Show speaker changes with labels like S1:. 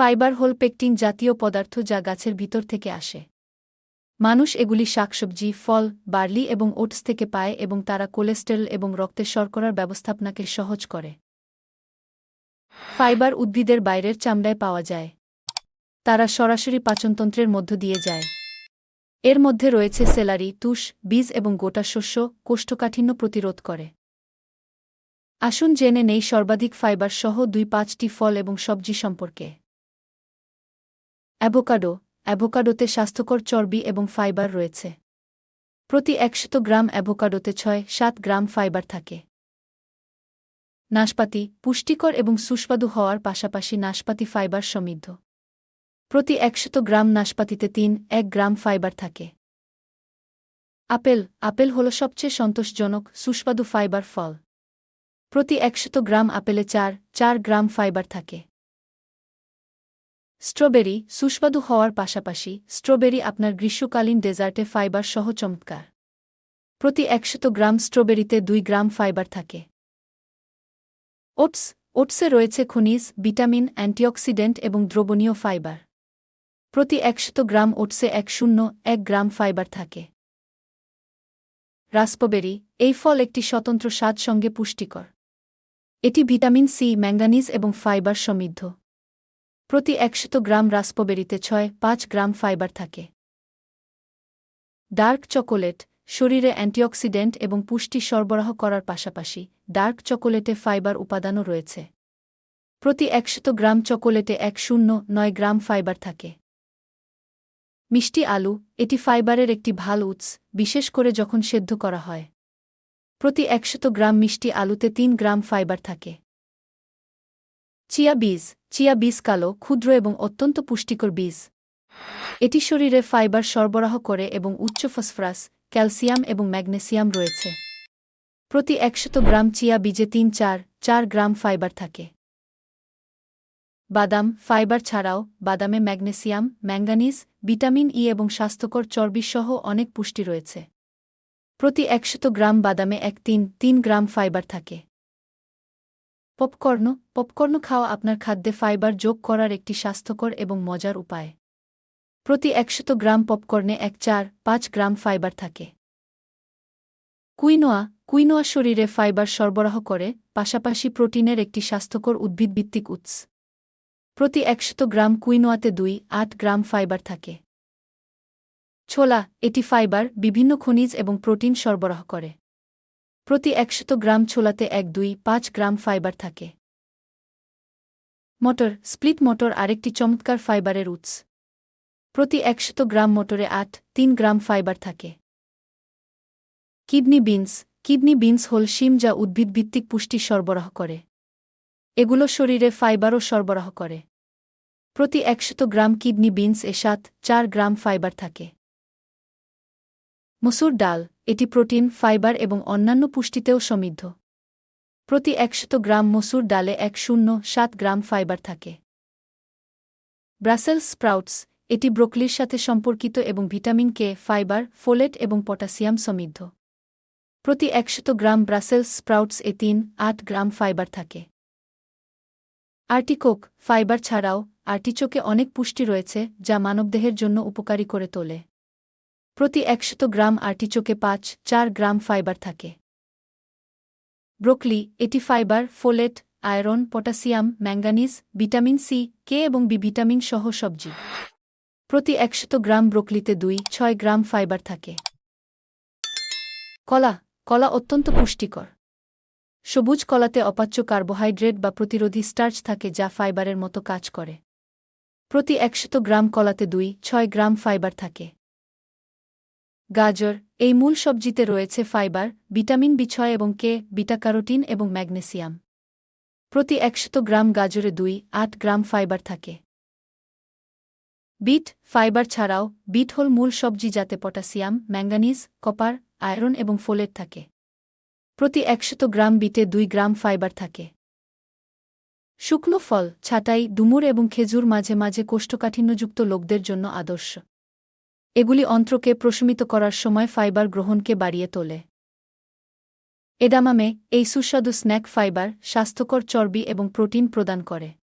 S1: Fibre হল pectin জাতীয় পদার্থ যা গাছের ভিতর থেকে আসে। মানুষ এগুলি শাকসবজি, ফল, বার্লি এবং ওটস থেকে পায় এবং তারা কোলেস্টেরল এবং রক্তের শর্করার ব্যবস্থাপনাকে সহজ করে। ফাইবার উদ্ভিদের বাইরের চামড়ায় পাওয়া যায়। তারা সরাসরি পাচনতন্ত্রের মধ্য দিয়ে যায়। এর মধ্যে রয়েছে সেলারি, তুষ, বীজ এবং গোটা শস্য, কোষ্ঠকাঠিন্য প্রতিরোধ করে। আসুন জেনে নেই সর্বাধিক ফাইবার সহ দুই পাঁচটি ফল এবং সবজি সম্পর্কে। অ্যাভোকাডো, অ্যাভোকাডোতে স্বাস্থ্যকর চর্বি এবং ফাইবার রয়েছে। প্রতি একশত গ্রাম অ্যাভোকাডোতে ছয়, সাত গ্রাম ফাইবার থাকে। নাশপাতি পুষ্টিকর এবং সুস্বাদু হওয়ার পাশাপাশি নাশপাতি ফাইবার সমৃদ্ধ। প্রতি একশত গ্রাম নাশপাতিতে তিন, এক গ্রাম ফাইবার থাকে। আপেল আপেল হল সবচেয়ে সন্তোষজনক, সুস্বাদু ফাইবার ফল। প্রতি একশত গ্রাম আপেলে চার চার গ্রাম ফাইবার থাকে। স্ট্রবেরি সুস্বাদু হওয়ার পাশাপাশি স্ট্রবেরি আপনার গ্রীষ্মকালীন ডেজার্টে ফাইবার সহ চমৎকার। প্রতি একশত গ্রাম স্ট্রবেরিতে দুই গ্রাম ফাইবার থাকে। ওটস, ওটসে রয়েছে খনিজ, ভিটামিন, অ্যান্টিঅক্সিডেন্ট এবং দ্রবণীয় ফাইবার। প্রতি একশত গ্রাম ওটসে এক শূন্য, এক গ্রাম ফাইবার থাকে। রাস্পবেরি, এই ফল একটি স্বতন্ত্র স্বাদ সঙ্গে পুষ্টিকর। এটি ভিটামিন সি, ম্যাঙ্গানিজ এবং ফাইবার সমৃদ্ধ। প্রতি একশত গ্রাম রাস্পবেরিতে ছয়, পাঁচ গ্রাম ফাইবার থাকে। ডার্ক চকোলেট শরীরে অ্যান্টিঅক্সিডেন্ট এবং পুষ্টি সরবরাহ করার পাশাপাশি ডার্ক চকোলেটে ফাইবার উপাদানও রয়েছে। প্রতি একশত গ্রাম চকোলেটে এক শূন্য, নয় গ্রাম ফাইবার থাকে। মিষ্টি আলু, এটি ফাইবারের একটি ভালো উৎস, বিশেষ করে যখন সেদ্ধ করা হয়। প্রতি একশত গ্রাম মিষ্টি আলুতে তিন গ্রাম ফাইবার থাকে। চিয়া বীজ চিয়া বীজ কালো, ক্ষুদ্র এবং অত্যন্ত পুষ্টিকর বীজ। এটি শরীরে ফাইবার সরবরাহ করে এবং উচ্চ ফসফরাস, ক্যালসিয়াম এবং ম্যাগনেসিয়াম রয়েছে। প্রতি একশত গ্রাম চিয়া বীজে তিন চার চার গ্রাম ফাইবার থাকে। বাদাম, ফাইবার ছাড়াও বাদামে ম্যাগনেসিয়াম, ম্যাঙ্গানিজ, ভিটামিন ই এবং স্বাস্থ্যকর চর্বিসহ অনেক পুষ্টি রয়েছে। প্রতি একশত গ্রাম বাদামে এক তিন তিন গ্রাম ফাইবার থাকে। পপকর্ন পপকর্ন খাওয়া আপনার খাদ্যে ফাইবার যোগ করার একটি স্বাস্থ্যকর এবং মজার উপায়। প্রতি একশত গ্রাম পপকর্নে এক চার, পাঁচ গ্রাম ফাইবার থাকে। কুইনোয়া কুইনোয়া শরীরে ফাইবার সরবরাহ করে, পাশাপাশি প্রোটিনের একটি স্বাস্থ্যকর উদ্ভিদভিত্তিক উৎস। প্রতি একশত গ্রাম কুইনোয়াতে দুই, আট গ্রাম ফাইবার থাকে। ছোলা, এটি ফাইবার, বিভিন্ন খনিজ এবং প্রোটিন সরবরাহ করে। প্রতি একশত গ্রাম ছোলাতে এক দুই পাঁচ গ্রাম ফাইবার থাকে। মটর, স্প্লিট মটর আরেকটি চমৎকার ফাইবারের উৎস। প্রতি একশত গ্রাম মটরে আট, তিন গ্রাম ফাইবার থাকে। কিডনি বিনস কিডনি বিনস হল শিম যা উদ্ভিদভিত্তিক পুষ্টি সরবরাহ করে। এগুলো শরীরে ফাইবারও সরবরাহ করে। প্রতি একশত গ্রাম কিডনি বিনস এ সাত, চার গ্রাম ফাইবার থাকে। মসুর ডাল, এটি প্রোটিন, ফাইবার এবং অন্যান্য পুষ্টিতেও সমৃদ্ধ। প্রতি একশত গ্রাম মসুর ডালে এক শূন্য সাত গ্রাম ফাইবার থাকে। ব্রাসেলস স্প্রাউটস, এটি ব্রোকলির সাথে সম্পর্কিত এবং ভিটামিন কে, ফাইবার, ফোলেট এবং পটাশিয়াম সমৃদ্ধ। প্রতি একশত গ্রাম ব্রাসেলস স্প্রাউটস এ তিন, আট গ্রাম ফাইবার থাকে। আর্টিকোক, ফাইবার ছাড়াও আর্টিচোকে অনেক পুষ্টি রয়েছে, যা মানবদেহের জন্য উপকারী করে তোলে। প্রতি একশত গ্রাম আর্টিচোকে পাঁচ, চার গ্রাম ফাইবার থাকে। ব্রোকলি, এটি fibre, folate, iron potassium manganese, vitamin C, K এবং বি ভিটামিন সহ সবজি প্রতি একশত গ্রাম ব্রোকলিতে দুই, ছয় গ্রাম ফাইবার থাকে। কলা কলা অত্যন্ত পুষ্টিকর। সবুজ কলাতে অপাচ্য কার্বোহাইড্রেট বা প্রতিরোধী স্টার্চ থাকে যা ফাইবারের মতো কাজ করে। প্রতি একশত গ্রাম কলাতে দুই, ছয় গ্রাম ফাইবার থাকে। গাজর, এই মূল সবজিতে রয়েছে ফাইবার, ভিটামিন বি ছয় এবং কে বিটা ক্যারোটিন এবং ম্যাগনেসিয়াম। প্রতি একশত গ্রাম গাজরে দুই, আট গ্রাম ফাইবার থাকে। বিট, ফাইবার ছাড়াও, বিট হল মূল সবজি যাতে পটাশিয়াম ম্যাঙ্গানিজ, কপার, আয়রন এবং ফোলেট থাকে। প্রতি একশত গ্রাম বিটে দুই গ্রাম ফাইবার থাকে। শুকনো ফল, ছাটাই, ডুমুর এবং খেজুর মাঝে মাঝে কোষ্ঠকাঠিন্যযুক্ত লোকদের জন্য আদর্শ। এগুলি অন্ত্রকে প্রশমিত করার সময় ফাইবার গ্রহণকে বাড়িয়ে তোলে। এডামামে এই সুস্বাদু স্ন্যাক ফাইবার স্বাস্থ্যকর চর্বি এবং প্রোটিন প্রদান করে।